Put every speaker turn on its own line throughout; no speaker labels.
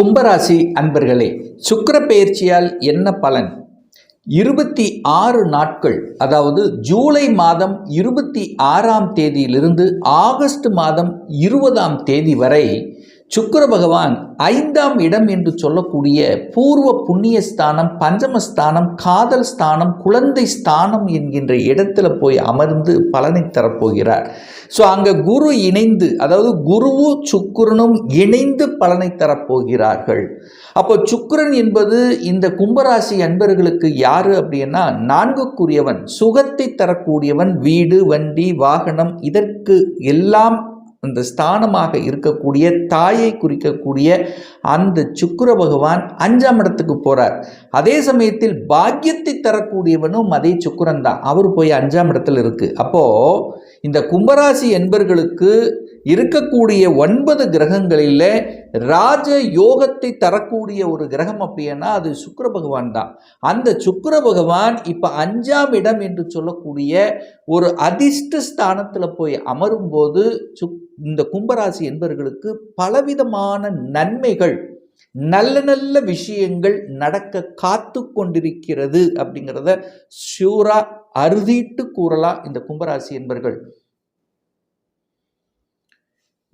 கும்பராசி அன்பர்களே சுக்கர பெயர்ச்சியால் என்ன பலன்? இருபத்தி ஆறு நாட்கள் அதாவது ஜூலை மாதம் இருபத்தி ஆறாம் தேதியிலிருந்து ஆகஸ்ட் மாதம் இருபதாம் தேதி வரை சுக்கர பகவான் ஐந்தாம் இடம் என்று சொல்லக்கூடிய பூர்வ புண்ணிய ஸ்தானம் பஞ்சமஸ்தானம் காதல் ஸ்தானம் குழந்தை ஸ்தானம் என்கின்ற இடத்துல போய் அமர்ந்து பலனை தரப்போகிறார். ஸோ அங்கே குரு இணைந்து அதாவது குருவும் சுக்கிரனும் இணைந்து பலனை தரப்போகிறார்கள். அப்போ சுக்கரன் என்பது இந்த கும்பராசி அன்பர்களுக்கு யார் அப்படின்னா நான்குக்குரியவன் சுகத்தை தரக்கூடியவன் வீடு வண்டி வாகனம் இதற்கு எல்லாம் அந்த ஸ்தானமாக இருக்கக்கூடிய தாயை குறிக்கக்கூடிய அந்த சுக்கிர பகவான் அஞ்சாம் இடத்துக்கு போகிறார் அதே சமயத்தில் பாக்கியத்தை தரக்கூடியவனும் அதே சுக்கரன் தான். அவர் போய் அஞ்சாம் இடத்துல இருக்குது அப்போது இந்த கும்பராசி என்பர்களுக்கு இருக்கக்கூடிய ஒன்பது கிரகங்களில் ராஜ யோகத்தை தரக்கூடிய ஒரு கிரகம் அப்படின்னா அது சுக்கர பகவான் தான். அந்த சுக்கிர பகவான் இப்போ அஞ்சாம் இடம் என்று சொல்லக்கூடிய ஒரு அதிர்ஷ்ட ஸ்தானத்தில் போய் அமரும்போது சுக் இந்த கும்பராசி என்பவர்களுக்கு பலவிதமான நன்மைகள் நல்ல நல்ல விஷயங்கள் நடக்க காத்து கொண்டிருக்கிறது அப்படிங்கிறத ஷூராக அறுதிட்டு கூறலாம் இந்த கும்பராசி என்பர்கள்.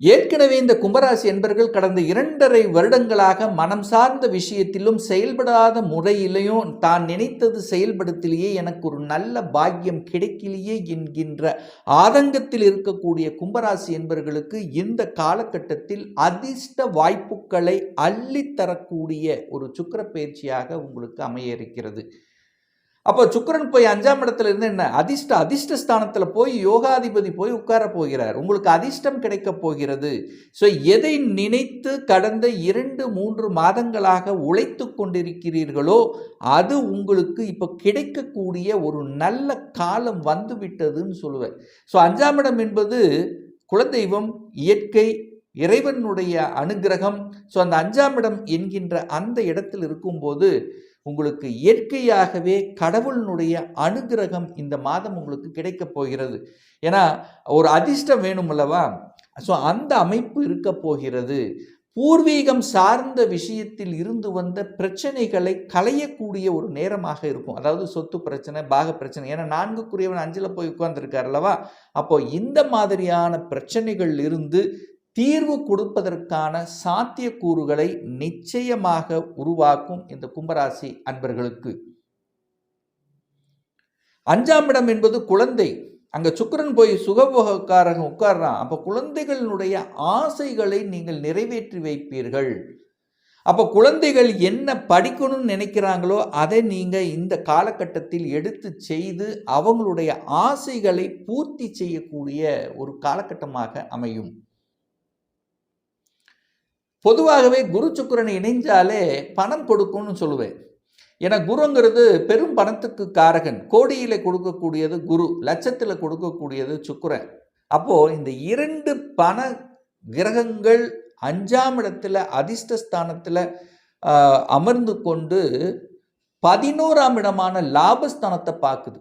ஏற்கனவே இந்த கும்பராசி என்பர்கள் கடந்த இரண்டரை வருடங்களாக மனம் சார்ந்த விஷயத்திலும் செயல்படாத முறையிலையும் தான் நினைத்தது செயல்படுத்திலேயே எனக்கு ஒரு நல்ல பாக்கியம் கிடைக்கலையே என்கின்ற ஆதங்கத்தில் இருக்கக்கூடிய கும்பராசி என்பர்களுக்கு இந்த காலகட்டத்தில் அதிர்ஷ்ட வாய்ப்புகளை அள்ளித்தரக்கூடிய ஒரு சுக்கர பயிற்சியாக உங்களுக்கு அமைய இருக்கிறது. அப்போ சுக்கரன் போய் அஞ்சாம் இடத்துல இருந்து என்ன? அதிர்ஷ்ட அதிர்ஷ்ட ஸ்தானத்தில் போய் யோகாதிபதி போய் உட்கார போகிறார். உங்களுக்கு அதிர்ஷ்டம் கிடைக்க போகிறது. ஸோ எதை நினைத்து கடந்த இரண்டு மூன்று மாதங்களாக உழைத்து கொண்டிருக்கிறீர்களோ அது உங்களுக்கு இப்போ கிடைக்கக்கூடிய ஒரு நல்ல காலம் வந்துவிட்டதுன்னு சொல்லுவேன். ஸோ அஞ்சாம் இடம் என்பது குலதெய்வம் இயற்கை இறைவனுடைய அனுகிரகம். ஸோ அந்த அஞ்சாம் இடம் என்கின்ற அந்த இடத்தில் இருக்கும்போது உங்களுக்கு இயற்கையாகவே கடவுளினுடைய அனுகிரகம் இந்த மாதம் உங்களுக்கு கிடைக்கப் போகிறது. ஏன்னா ஒரு அதிர்ஷ்டம் வேணும் அல்லவா? ஸோ அந்த அமைப்பு இருக்க போகிறது. பூர்வீகம் சார்ந்த விஷயத்தில் இருந்து வந்த பிரச்சனைகளை களையக்கூடிய ஒரு நேரமாக இருக்கும். அதாவது சொத்து பிரச்சனை பாக பிரச்சனை. ஏன்னா நான்குக்குரியவன் அஞ்சில் போய் உட்கார்ந்துருக்கார் அல்லவா? அப்போ இந்த மாதிரியான பிரச்சனைகள் இருந்து தீர்வு கொடுப்பதற்கான சாத்தியக்கூறுகளை நிச்சயமாக உருவாக்கும் இந்த கும்பராசி அன்பர்களுக்கு. அஞ்சாம் இடம் என்பது குழந்தை. அங்க சுக்கரன் போய் சுகபோகக்காரன் உட்கார்றான். அப்போ குழந்தைகளினுடைய ஆசைகளை நீங்கள் நிறைவேற்றி வைப்பீர்கள். அப்போ குழந்தைகள் என்ன படிக்கணும்னு நினைக்கிறாங்களோ அதை நீங்கள் இந்த காலகட்டத்தில் எடுத்து செய்து அவங்களுடைய ஆசைகளை பூர்த்தி செய்யக்கூடிய ஒரு காலகட்டமாக அமையும். பொதுவாகவே குரு சுக்கரன் இணைஞ்சாலே பணம் கொடுக்கும்னு சொல்லுவேன். ஏன்னா குருங்கிறது பெரும் பணத்துக்கு காரகன். கோடியில் கொடுக்கக்கூடியது குரு லட்சத்தில் கொடுக்கக்கூடியது சுக்கரன். அப்போது இந்த இரண்டு பண கிரகங்கள் அஞ்சாம் இடத்துல அதிர்ஷ்டஸ்தானத்தில் அமர்ந்து கொண்டு பதினோராம் இடமான லாபஸ்தானத்தை பார்க்குது.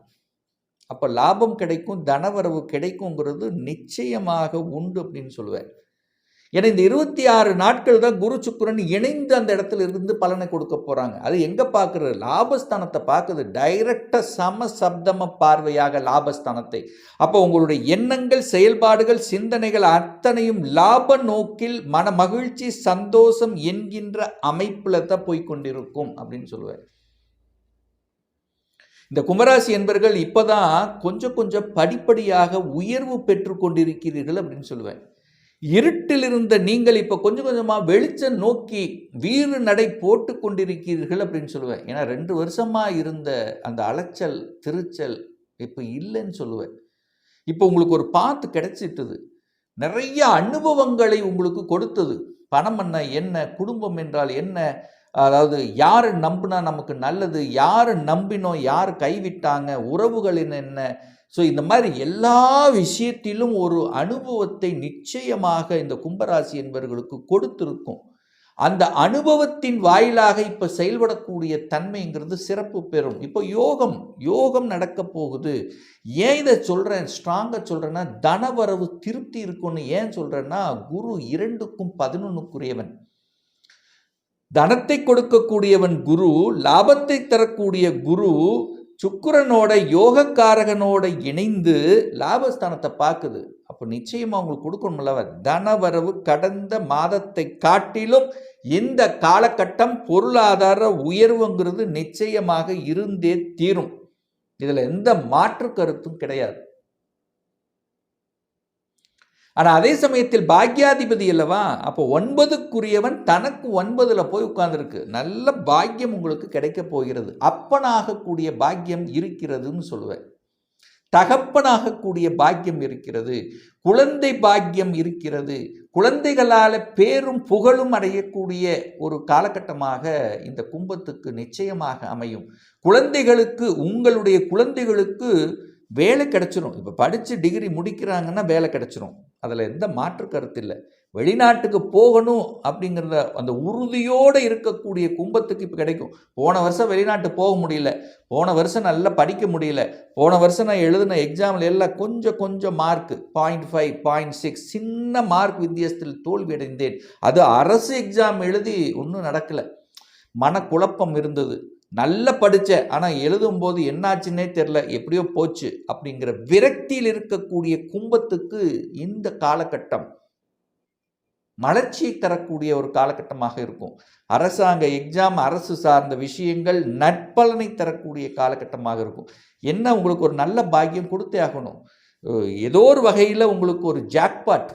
அப்போ லாபம் கிடைக்கும் தனவரவு கிடைக்குங்கிறது நிச்சயமாக உண்டு அப்படின்னு சொல்லுவேன். ஏன்னா இந்த இருபத்தி ஆறு நாட்கள் தான் குரு சுக்கரன் இணைந்து அந்த இடத்துல இருந்து பலனை கொடுக்க போகிறாங்க அது எங்கே பார்க்குறது? லாபஸ்தானத்தை பார்க்குது. டைரக்டாக சம சப்தம பார்வையாக லாபஸ்தானத்தை. அப்போ உங்களுடைய எண்ணங்கள் செயல்பாடுகள் சிந்தனைகள் அத்தனையும் லாப நோக்கில் மன மகிழ்ச்சி சந்தோஷம் என்கின்ற அமைப்பில் தான் போய் கொண்டிருக்கும் அப்படின்னு சொல்லுவார். இந்த கும்பராசி என்பர்கள் இப்போதான் கொஞ்சம் கொஞ்சம் படிப்படியாக உயர்வு பெற்று கொண்டிருக்கிறீர்கள் அப்படின்னு சொல்லுவேன் இருட்டில் இருந்த நீங்கள் இப்போ கொஞ்சம் கொஞ்சமாக வெளிச்சம் நோக்கி வீறு நடை போட்டு கொண்டிருக்கிறீர்கள் அப்படின்னு சொல்லுவேன். ஏன்னா ரெண்டு வருஷமாக இருந்த அந்த அலைச்சல் திருச்சல் இப்போ இல்லைன்னு சொல்லுவேன். இப்போ உங்களுக்கு ஒரு பாத்து கிடைச்சிட்டுது. நிறைய அனுபவங்களை உங்களுக்கு கொடுத்தது. பணம் என்ன என்ன குடும்பம் என்றால் என்ன? அதாவது யார் நம்பினா நமக்கு நல்லது? யார் நம்பினோம்? யார் கைவிட்டாங்க? உறவுகளின் என்ன? ஸோ இந்த மாதிரி எல்லா விஷயத்திலும் ஒரு அனுபவத்தை நிச்சயமாக இந்த கும்பராசி என்பவர்களுக்கு கொடுத்துருக்கும். அந்த அனுபவத்தின் வாயிலாக இப்போ செயல்படக்கூடிய தன்மைங்கிறது சிறப்பு பெறும். இப்போ யோகம் யோகம் நடக்க போகுது. ஏன் இதை சொல்கிறேன் ஸ்ட்ராங்காக சொல்கிறேன்னா தனவரவு திருப்தி இருக்கும்னு ஏன் சொல்கிறேன்னா குரு இரண்டுக்கும் பதினொன்றுக்குரியவன் தனத்தை கொடுக்கக்கூடியவன் குரு லாபத்தை தரக்கூடிய குரு சுக்கரனோட யோகக்காரகனோட இணைந்து லாபஸ்தானத்தை பார்க்குது. அப்போ நிச்சயமாக அவங்களுக்கு கொடுக்கணும்ல தனவரவு கடந்த மாதத்தை காட்டிலும் இந்த காலகட்டம் பொருளாதார உயர்வுங்கிறது நிச்சயமாக இருந்தே தீரும். இதில் எந்த மாற்று கருத்தும் கிடையாது. ஆனால் அதே சமயத்தில் பாக்யாதிபதி அல்லவா? அப்போ ஒன்பதுக்குரியவன் தனக்கு ஒன்பதில் போய் உட்கார்ந்துருக்கு. நல்ல பாக்கியம் உங்களுக்கு கிடைக்க போகிறது. அப்பனாகக்கூடிய பாக்கியம் இருக்கிறதுன்னு சொல்லுவேன். தகப்பனாகக்கூடிய பாக்கியம் இருக்கிறது. குழந்தை பாக்கியம் இருக்கிறது. குழந்தைகளால் பேரும் புகழும் அடையக்கூடிய ஒரு காலகட்டமாக இந்த கும்பத்துக்கு நிச்சயமாக அமையும். குழந்தைகளுக்கு உங்களுடைய குழந்தைகளுக்கு வேலை கிடச்சிரும். இப்போ படித்து டிகிரி முடிக்கிறாங்கன்னா வேலை கிடச்சிரும். அதில் எந்த மாற்று கருத்து இல்லை. வெளிநாட்டுக்கு போகணும் அப்படிங்கிறத அந்த உறுதியோடு இருக்கக்கூடிய கும்பத்துக்கு இப்போ கிடைக்கும். போன வருஷம் வெளிநாட்டு போக முடியல. போன வருஷம் நல்லா படிக்க முடியல. போன வருஷம் நான் எழுதின எக்ஸாமில் எல்லாம் கொஞ்சம் கொஞ்சம் mark point five point six சின்ன மார்க் வித்தியாசத்தில் தோல்வி அடைந்தேன் அது அரசு எக்ஸாம் எழுதி ஒன்றும் நடக்கலை. மனக்குழப்பம் இருந்தது. நல்ல படித்தேன் ஆனால் எழுதும்போது என்னாச்சுன்னே தெரில எப்படியோ போச்சு அப்படிங்கிற விரக்தியில் இருக்கக்கூடிய கும்பத்துக்கு இந்த காலகட்டம் மலர்ச்சியை தரக்கூடிய ஒரு காலகட்டமாக இருக்கும். அரசாங்க எக்ஸாம் அரசு சார்ந்த விஷயங்கள் நற்பலனை தரக்கூடிய காலகட்டமாக இருக்கும். என்ன உங்களுக்கு ஒரு நல்ல பாக்கியம் கொடுத்தே ஆகணும். ஏதோ ஒரு வகையில் உங்களுக்கு ஒரு ஜாக்பாட்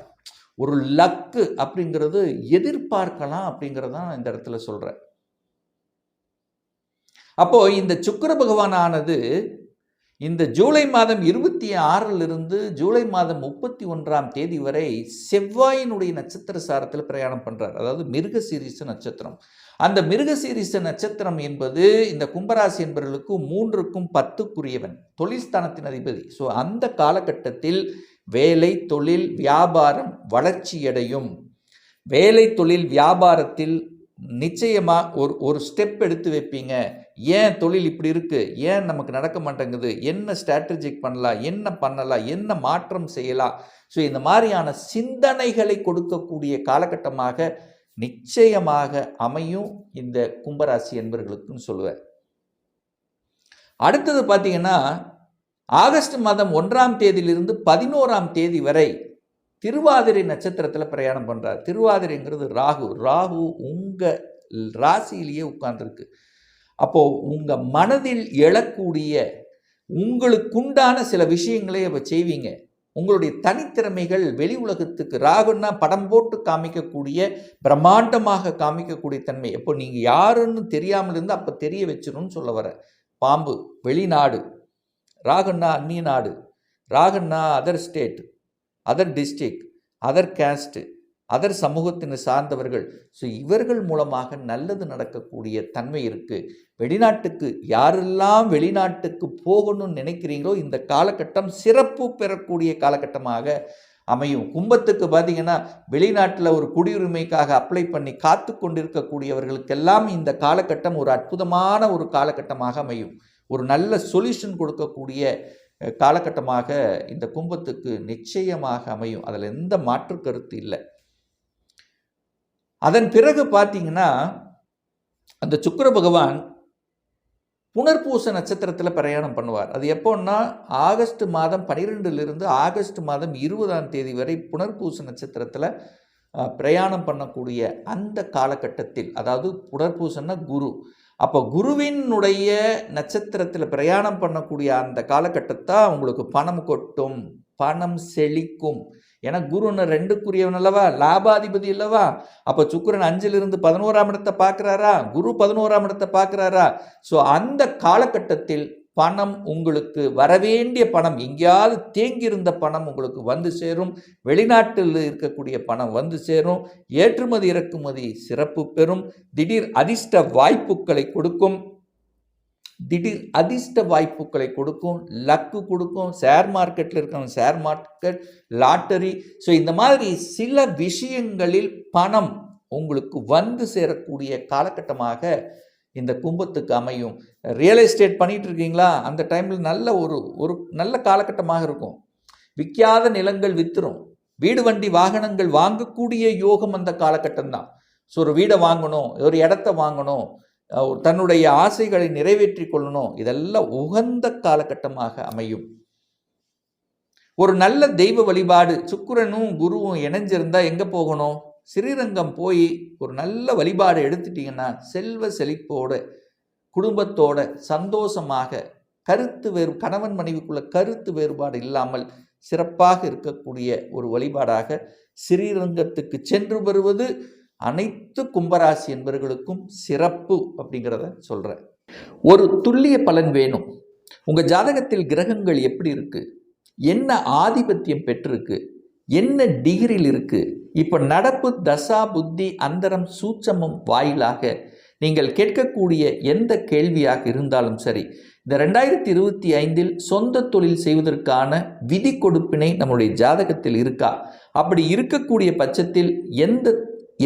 ஒரு லக்கு அப்படிங்கிறது எதிர்பார்க்கலாம் அப்படிங்கிறதான் இந்த இடத்துல சொல்கிறேன் அப்போது இந்த சுக்கர பகவானானது இந்த ஜூலை மாதம் இருபத்தி ஆறிலிருந்து ஜூலை மாதம் முப்பத்தி ஒன்றாம் தேதி வரை செவ்வாயினுடைய நட்சத்திர சாரத்தில் பிரயாணம் பண்ணுறார் அதாவது மிருக சீரிச நட்சத்திரம். அந்த மிருகசீரிச நட்சத்திரம் என்பது இந்த கும்பராசி என்பவர்களுக்கு மூன்றுக்கும் பத்துக்குரியவன் தொழில்ஸ்தானத்தின் அதிபதி. ஸோ அந்த காலகட்டத்தில் வேலை தொழில் வியாபாரம் வளர்ச்சியடையும் வேலை தொழில் வியாபாரத்தில் நிச்சயமாக ஒரு ஒரு ஸ்டெப் எடுத்து வைப்பீங்க. ஏன் தொழில் இப்படி இருக்குது ஏன் நமக்கு நடக்க மாட்டேங்குது? என்ன ஸ்ட்ராட்டஜிக் பண்ணலாம்? என்ன பண்ணலாம்? என்ன மாற்றம் செய்யலாம்? ஸோ இந்த மாதிரியான சிந்தனைகளை கொடுக்கக்கூடிய காலகட்டமாக நிச்சயமாக அமையும் இந்த கும்பராசி என்பர்களுக்குன்னு சொல்லுவேன். அடுத்தது பார்த்தீங்கன்னா ஆகஸ்ட் மாதம் ஒன்றாம் தேதியிலிருந்து பதினோராம் தேதி வரை திருவாதிரை நட்சத்திரத்தில் பிரயாணம் பண்ணுறார் திருவாதிரைங்கிறது ராகு. ராகு உங்கள் ராசியிலேயே உட்கார்ந்துருக்கு. அப்போது உங்கள் மனதில் எழக்கூடிய உங்களுக்குண்டான சில விஷயங்களே அவ செய்வீங்க. உங்களுடைய தனித்திறமைகள் வெளி உலகத்துக்கு ராகுன்னா படம் போட்டு காமிக்கக்கூடிய பிரம்மாண்டமாக காமிக்கக்கூடிய தன்மை. எப்போ நீங்கள் யாருன்னு தெரியாமல் இருந்து அப்போ தெரிய வச்சிடணும்னு சொல்ல வர பாம்பு வெளிநாடு. ராகுன்னா அந்நிய நாடு. ராகுன்னா other state other district other caste other சமூகத்தினை சார்ந்தவர்கள். ஸோ இவர்கள் மூலமாக நல்லது நடக்கக்கூடிய தன்மை இருக்குது வெளிநாட்டுக்கு யாரெல்லாம் வெளிநாட்டுக்கு போகணும்னு நினைக்கிறீங்களோ இந்த காலகட்டம் சிறப்பு பெறக்கூடிய காலகட்டமாக அமையும். கும்பத்துக்கு பார்த்தீங்கன்னா வெளிநாட்டில் ஒரு குடியுரிமைக்காக அப்ளை பண்ணி காத்து கொண்டிருக்கக்கூடியவர்களுக்கெல்லாம் இந்த காலகட்டம் ஒரு அற்புதமான ஒரு காலகட்டமாக அமையும். ஒரு நல்ல சொல்யூஷன் கொடுக்கக்கூடிய காலகட்டமாக இந்த கும்பத்துக்கு நிச்சயமாக அமையும். அதில் எந்த மாற்று கருத்து இல்லை. அதன் பிறகு பார்த்தீங்கன்னா அந்த சுக்கர பகவான் புனர்பூச நட்சத்திரத்தில் பிரயாணம் பண்ணுவார். அது எப்போன்னா ஆகஸ்ட் மாதம் பனிரெண்டுலேருந்து ஆகஸ்ட் மாதம் இருபதாம் தேதி வரை புனர்பூச நட்சத்திரத்தில் பிரயாணம் பண்ணக்கூடிய அந்த காலகட்டத்தில் அதாவது புனர்பூசன்னா குரு. அப்போ குருவினுடைய நட்சத்திரத்தில் பிரயாணம் பண்ணக்கூடிய அந்த காலகட்டத்தை உங்களுக்கு பணம் கொட்டும். பணம் செழிக்கும். ஏன்னா குருன்னு ரெண்டுக்குரியவன் அல்லவா? லாபாதிபதி அல்லவா? அப்போ சுக்கரன் அஞ்சிலிருந்து பதினோராம் இடத்தை பார்க்குறாரா? குரு பதினோராம் இடத்தை பார்க்குறாரா? ஸோ அந்த காலகட்டத்தில் பணம் உங்களுக்கு வரவேண்டிய பணம் எங்கேயாவது தேங்கியிருந்த பணம் உங்களுக்கு வந்து சேரும். வெளிநாட்டில் இருக்கக்கூடிய பணம் வந்து சேரும். ஏற்றுமதி இறக்குமதி சிறப்பு பெறும். திடீர் அதிர்ஷ்ட வாய்ப்புகளை கொடுக்கும். திடீர் அதிர்ஷ்ட வாய்ப்புகளை கொடுக்கும் லக்கு கொடுக்கும் ஷேர் மார்க்கெட்டில் இருக்கிறவங்க ஷேர் மார்க்கெட் லாட்டரி ஸோ இந்த மாதிரி சில விஷயங்களில் பணம் உங்களுக்கு வந்து சேரக்கூடிய காலகட்டமாக இந்த கும்பத்துக்கு அமையும். ரியல் எஸ்டேட் பண்ணிகிட்டு இருக்கீங்களா? அந்த டைமில் நல்ல ஒரு ஒரு நல்ல காலகட்டமாக இருக்கும். விற்காத நிலங்கள் வித்துரும். வீடு வண்டி வாகனங்கள் வாங்கக்கூடிய யோகம் அந்த காலகட்டம் தான். ஸோ ஒரு வீடை வாங்கணும் ஒரு இடத்த வாங்கணும். தன்னுடைய ஆசைகளை நிறைவேற்றி கொள்ளணும். இதெல்லாம் உகந்த காலகட்டமாக அமையும். ஒரு நல்ல தெய்வ வழிபாடு சுக்கிரனும் குருவும் இணைஞ்சிருந்தா எங்கே போகணும்? ஸ்ரீரங்கம் போய் ஒரு நல்ல வழிபாடு எடுத்துட்டீங்கன்னா செல்வ செழிப்போட குடும்பத்தோட சந்தோஷமாக கருத்து வேறு கணவன் மனைவிக்குள்ள கருத்து வேறுபாடு இல்லாமல் சிறப்பாக இருக்கக்கூடிய ஒரு வழிபாடாக ஸ்ரீரங்கத்துக்கு சென்று வருவது அனைத்து கும்பராசி என்பவர்களுக்கும் சிறப்பு அப்படிங்கிறத சொல்கிறேன் ஒரு துல்லிய பலன் வேணும். உங்கள் ஜாதகத்தில் கிரகங்கள் எப்படி இருக்குது என்ன ஆதிபத்தியம் பெற்றிருக்கு? என்ன டிகிரியில் இருக்குது இப்போ நடப்பு தசா புத்தி அந்தரம் சூட்சமம் வாயிலாக நீங்கள் கேட்கக்கூடிய எந்த கேள்வியாக இருந்தாலும் சரி இந்த ரெண்டாயிரத்தி இருபத்தி ஐந்தில் சொந்த தொழில் செய்வதற்கான விதி கொடுப்பினை நம்முடைய ஜாதகத்தில் இருக்கா? அப்படி இருக்கக்கூடிய பட்சத்தில் எந்த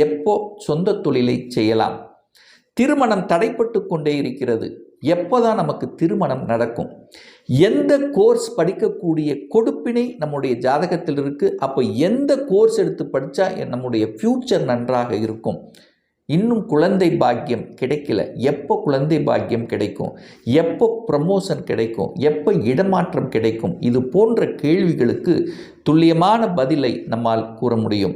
எப்போ சொந்த தொழிலை செய்யலாம்? திருமணம் தடைப்பட்டு கொண்டே இருக்கிறது. எப்போதான் நமக்கு திருமணம் நடக்கும்? எந்த கோர்ஸ் படிக்கக்கூடிய கொடுப்பினை நம்முடைய ஜாதகத்தில் இருக்கு? அப்போ எந்த கோர்ஸ் எடுத்து படித்தா நம்முடைய ஃப்யூச்சர் நன்றாக இருக்கும்? இன்னும் குழந்தை பாக்கியம் கிடைக்கல. எப்போ குழந்தை பாக்கியம் கிடைக்கும்? எப்போ ப்ரமோஷன் கிடைக்கும்? எப்போ இடமாற்றம் கிடைக்கும்? இது போன்ற கேள்விகளுக்கு துல்லியமான பதிலை நம்மால் கூற முடியும்.